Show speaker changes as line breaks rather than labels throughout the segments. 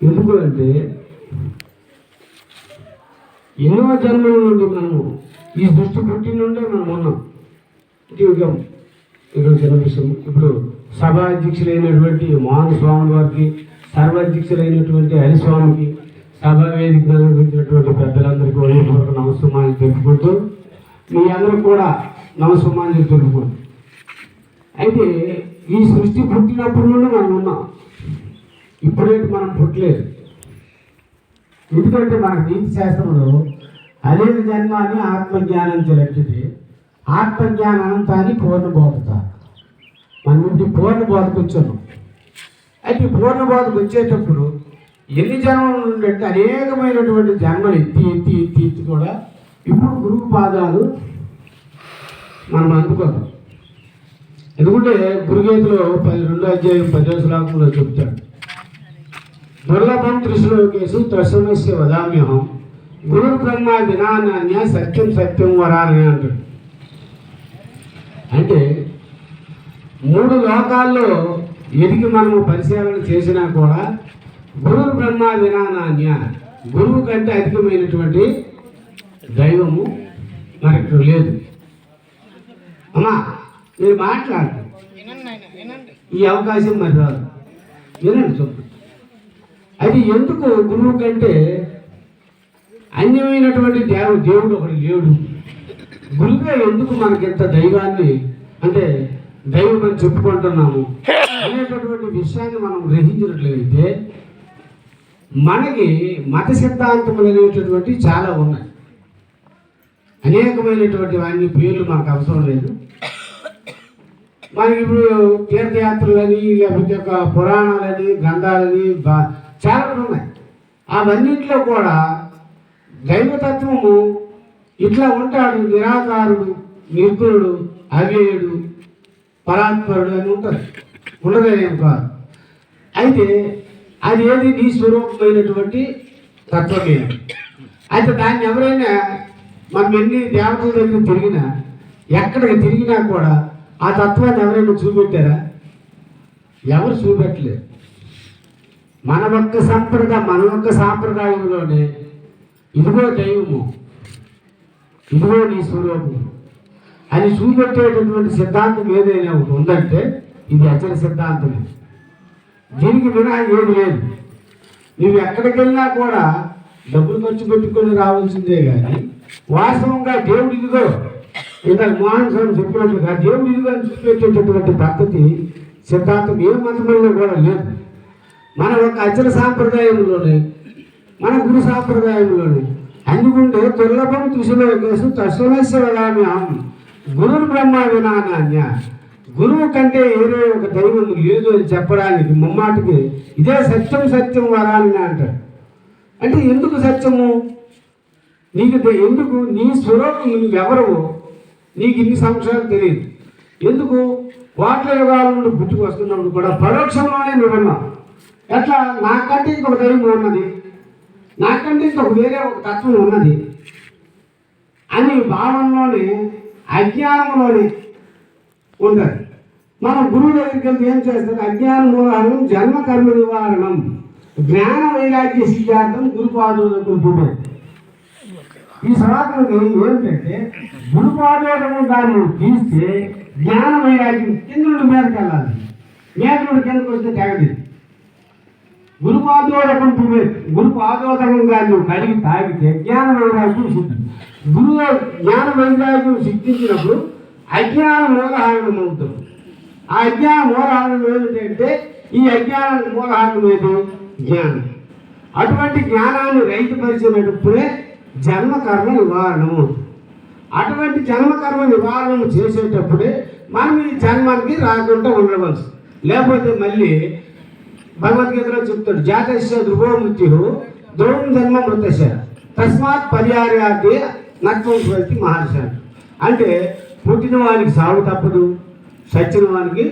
ఎందుకు అంటే ఎన్నో జన్మల నుండి మనము ఈ దృష్టి పుట్టి నుండే మనం ఉన్నాం. యుగం ఇక్కడ కనిపిస్తుంది. ఇప్పుడు సభా అధ్యక్షులైనటువంటి మోహన్ స్వామి వారికి సర్వాధ్యక్షులైనటువంటి హరిస్వామికి సభా వేదిక నిర్వహించినటువంటి పెద్దలందరికీ హృదయపూర్వక నమస్సుమాన్ని తెలుపుకుంటూ మీ అందరూ కూడా నమస్సుమాన్ని తెలుపుకుంటూ. అయితే ఈ సృష్టి పుట్టినప్పుడు నుండి మనం ఉన్నాం. ఇప్పుడైతే మనం పుట్టలేదు. ఎందుకంటే మన నీతి శాస్త్రంలో అనేక జన్మాన్ని ఆత్మజ్ఞానం చెలెట్టింది ఆత్మజ్ఞానం అని పూర్ణబోధత. మన నుండి పూర్ణబోధకు వచ్చాము. అయితే ఈ పూర్ణబోధకు వచ్చేటప్పుడు ఎన్ని జన్మలు ఉండంటే అనేకమైనటువంటి జన్మలు ఎత్తి ఎత్తి ఎత్తి ఎత్తి కూడా ఇప్పుడు గురువు పాదాలు మనం అందుకోవాలి. ఎందుకంటే గురుగీతలో పది రెండో అధ్యాయం పదో శ్లోకంలో చెప్తాడు. దుర్లభం త్రిశ్లోకేశు త్రశమస్య వదామ్యహం గురు బ్రహ్మ వినానాన్య సత్యం సత్యం వరాలని అంటాడు అంటే మూడు లోకాల్లో ఎదిగి మనము పరిశీలన చేసినా కూడా గురు బ్రహ్మ వినానాన్య గురువు కంటే అధికమైనటువంటి దైవము మనకు లేదు. అమ్మా మీరు మాట్లాడండి. ఈ అవకాశం మరి రాదు. వినండి చెప్పండి అది ఎందుకు గురువు కంటే అన్యమైనటువంటి దేవ దేవుడు ఒకడు లేడు. గురువుగా ఎందుకు మనకింత దైవాన్ని అంటే దైవం అని చెప్పుకుంటున్నాము? అనేటటువంటి విషయాన్ని మనం గ్రహించినట్లయితే మనకి మత సిద్ధాంతములు అనేటటువంటి చాలా ఉన్నాయి. అనేకమైనటువంటి వాటి పేర్లు మనకు అవసరం లేదు. మనకి ఇప్పుడు తీర్థయాత్రలని లేకపోతే ఒక పురాణాలని గ్రంథాలని బా- చాలా ఉన్నాయి అవన్నింటిలో కూడా దైవతత్వము ఇట్లా ఉంటాడు నిరాకారుడు నిర్గుణుడు అవ్యయుడు పరాత్పరుడు అని ఉంటుంది ఉండదేం కాదు. అయితే అది ఏది? నీ స్వరూపమైనటువంటి తత్వమే. అయితే దాన్ని ఎవరైనా మనం ఎన్ని దేవతల దగ్గర తిరిగినా ఎక్కడికి తిరిగినా కూడా ఆ తత్వాన్ని ఎవరైనా చూపెట్టారా? ఎవరు చూపెట్టలేరు. మన యొక్క సంప్రదాయం మన యొక్క సాంప్రదాయంలోనే ఇదిగో దైవము ఇదిగో నీ స్వరూపము అని చూపెట్టేటటువంటి సిద్ధాంతం ఏదైనా ఒకటి ఉందంటే ఇది అచల సిద్ధాంతమే. దీనికి మినహా ఏది లేదు. నువ్వు ఎక్కడికి వెళ్ళినా కూడా డబ్బులు ఖర్చు పెట్టుకొని రావాల్సిందే కానీ వాస్తవంగా దేవుడు ఇదిగో ఇందాక మోహన్ స్వామి చెప్పినట్టుగా దేవుడు ఇదిగో అని చూపెట్టేటటువంటి పద్ధతి సిద్ధాంతం ఏ మతంలో కూడా లేదు. మన యొక్క అచల సాంప్రదాయంలోనే మన గురు సాంప్రదాయంలోనే అందుకుంటే దుర్లభం తుషిలో కేసు తస్వనస్య వదామ్యాం గురు బ్రహ్మ వినానాన్య గురువు కంటే ఏదో ఒక దైవం లేదు అని చెప్పడానికి ముమ్మాటికి ఇదే సత్యం సత్యం వరాలని అంటాడు. అంటే ఎందుకు సత్యము? నీకు ఎందుకు? నీ స్వరూపం నువ్వెవరవు నీకు ఇన్ని సంవత్సరాలు తెలియదు. ఎందుకు? వాట్ల యుగాల నుండి పుట్టుకొస్తున్నప్పుడు కూడా పరోక్షంలోనే నువ్వున్నావు. ఎట్లా నాకంటే ఇంకొక దైవం ఉన్నది. నాకంటే ఇంకొక వేరే ఒక తత్వం ఉన్నది. అని భావంలోనే అజ్ఞానంలోనే ఉండదు మనం గురువు దగ్గరికి వెళ్తే ఏం చేస్తారు? అజ్ఞాన మూలహరణం జన్మ కర్మ నివారణం. జ్ఞాన వైరాగ్య సిద్ధాంతం గురుపాదోదకులు ఈ శ్లోకానికి ఏంటంటే గురుపాదోదకం దాన్ని తీస్తే జ్ఞాన వైరాగ్యం కింద నుండి మీదకి వెళ్ళాలి. మీద నుండి కిందకు వస్తే తెగది గురుపాదోదకం పువ్వే గురుపాదోదకం నువ్వు కలిగి తాగితే జ్ఞాన వైరాగ్యం సిద్ధి గురువు జ్ఞాన వైరాగ్యం సిద్ధించినప్పుడు అజ్ఞాన మూలహారణం అవుతుంది ఆ అజ్ఞాన మూలహారణం ఏమిటంటే ఈ అజ్ఞాన మూలహారణం ఏది జ్ఞానం. అటువంటి జ్ఞానాన్ని రైతుపరిచినప్పుడే జన్మ కర్మ నివారణం అవుతుంది. అటువంటి జన్మ కర్మ నివారణ చేసేటప్పుడే మనం ఈ జన్మానికి రాకుండా ఉండవలసి లేకపోతే మళ్ళీ భగవద్గీతలో చెప్తాడు జాతస్య ధ్రువో మృత్యు ధ్రువం జన్మ మృతశ తస్మాత్ పరిహార్యాది నత్వం మహర్షి. అంటే పుట్టిన వానికి సాగు తప్పదు సచ్చిన వానికి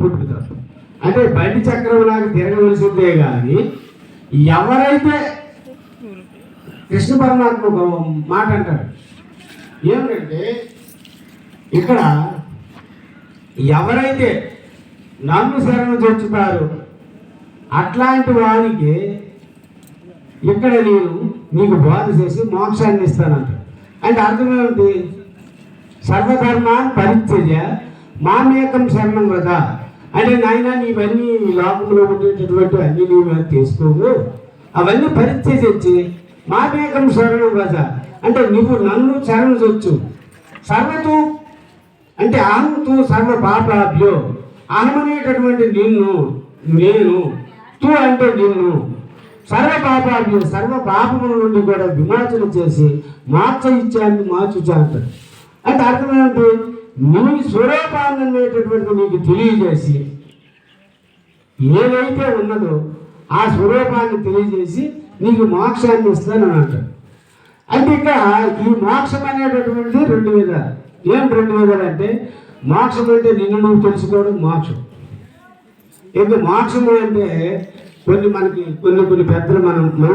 పుట్టుకు తప్పదు. అంటే బండి చక్రం నాకు తిరగవలసిందే కానీ ఎవరైతే కృష్ణ పరమాత్మ మాట అంటారు ఏమిటంటే ఇక్కడ ఎవరైతే నన్ను శరణు తెచ్చుతారో అట్లాంటి వారికి ఇక్కడ నేను నీకు బోధ చేసి మోక్షాన్ని ఇస్తానంట. అంటే అర్థం ఏమిటి? సర్వధర్మాన్ పరిత్యజ మామేకం శరణం కదా అంటే నాయన నీవన్నీ ఈ లోకంలో ఉండేటటువంటి అన్ని నీవు తీసుకోవు అవన్నీ పరిత్యజించి మామేకం శరణం కదా అంటే నువ్వు నన్ను శరణొచ్చు సర్వతూ అంటే అహంతు సర్వ పాపాభ్యో అహమనేటటువంటి నిన్ను నేను తు అంటే నిన్ను సర్వ పాపాభ్యో సర్వ పాపముల నుండి కూడా విమోచన చేసి మార్చ ఇచ్చాన్ని మార్చుచా అంటాడు అంటే అర్థం ఏంటి నీ స్వరూపాన్ని అనేటటువంటి నీకు తెలియజేసి ఏదైతే ఉన్నదో ఆ స్వరూపాన్ని తెలియజేసి నీకు మోక్షాన్ని ఇస్తానని అంటాడు అంటే ఇక ఈ మోక్షం అనేటటువంటిది రెండు విధాలు ఏం రెండు విధాలు అంటే మోక్షం అంటే నిన్ను నువ్వు తెలుసుకోవడం మోక్షం. ఇది మోక్షము అంటే కొన్ని మనకి కొన్ని కొన్ని పెద్దలు మనం మన